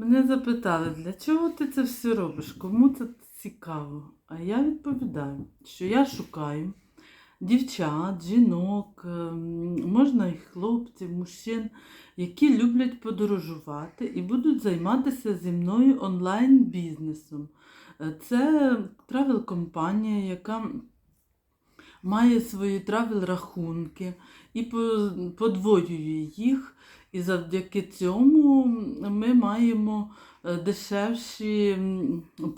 Мене запитали, для чого ти це все робиш? Кому це цікаво? А я відповідаю, що я шукаю дівчат, жінок, ем, можна і хлопців, мужчин, які люблять подорожувати і будуть займатися зі мною онлайн-бізнесом. Е, Це тревел-компанія, яка має свої тревел-рахунки і подвоює їх. І завдяки цьому ми маємо е, дешевші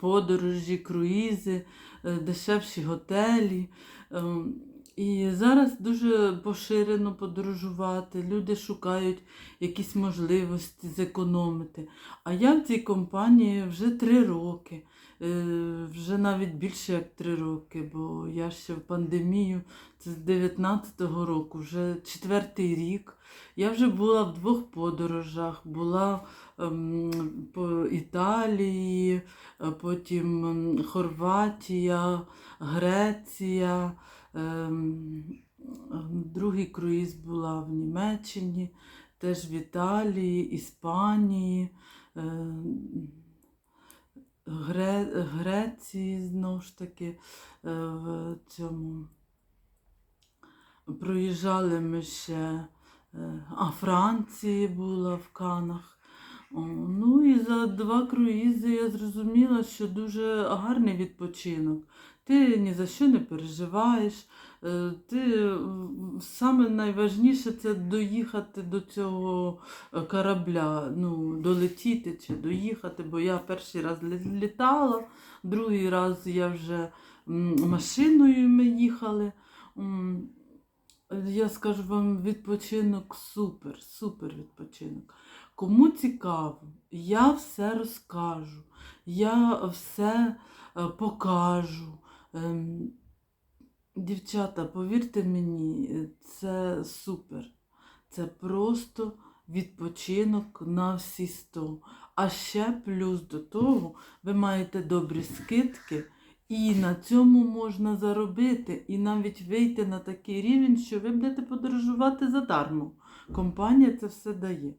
подорожі, круїзи, е, дешевші готелі. І зараз дуже поширено подорожувати. Люди шукають якісь можливості зекономити. А я в цій компанії вже три роки, Е, вже навіть більше як три роки, бо я ще в пандемію, це з 19-го року, вже четвертий рік. Я вже була в двох подорожах, була по Італії, е, потім ем, Хорватія, Греція. ем, Другий круїз була в Німеччині, теж в Італії, Іспанії, ем, Гре... Греції знову ж таки е, в цьому. Проїжджали ми ще, е, а Франції була в Канах. О, Ну і за два круїзи я зрозуміла, що дуже гарний відпочинок. Ти ні за що не переживаєш. е, Ти саме найважніше це доїхати до цього е, корабля, ну, долетіти чи доїхати, бо я перший раз літала, другий раз я вже машиною ми їхали. Я скажу вам, відпочинок супер, супер відпочинок. Кому цікаво, я все розкажу, я все е, покажу. Ем, Дівчата, повірте мені, це супер. Це просто відпочинок на всі сто. А ще плюс до того, ви маєте добрі скидки, і на цьому можна заробити, і навіть вийти на такий рівень, що ви будете подорожувати задармо. Компанія це все дає.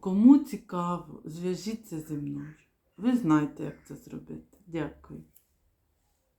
Кому цікаво, зв'яжіться зі мною. Ви знаєте, як це зробити. Дякую.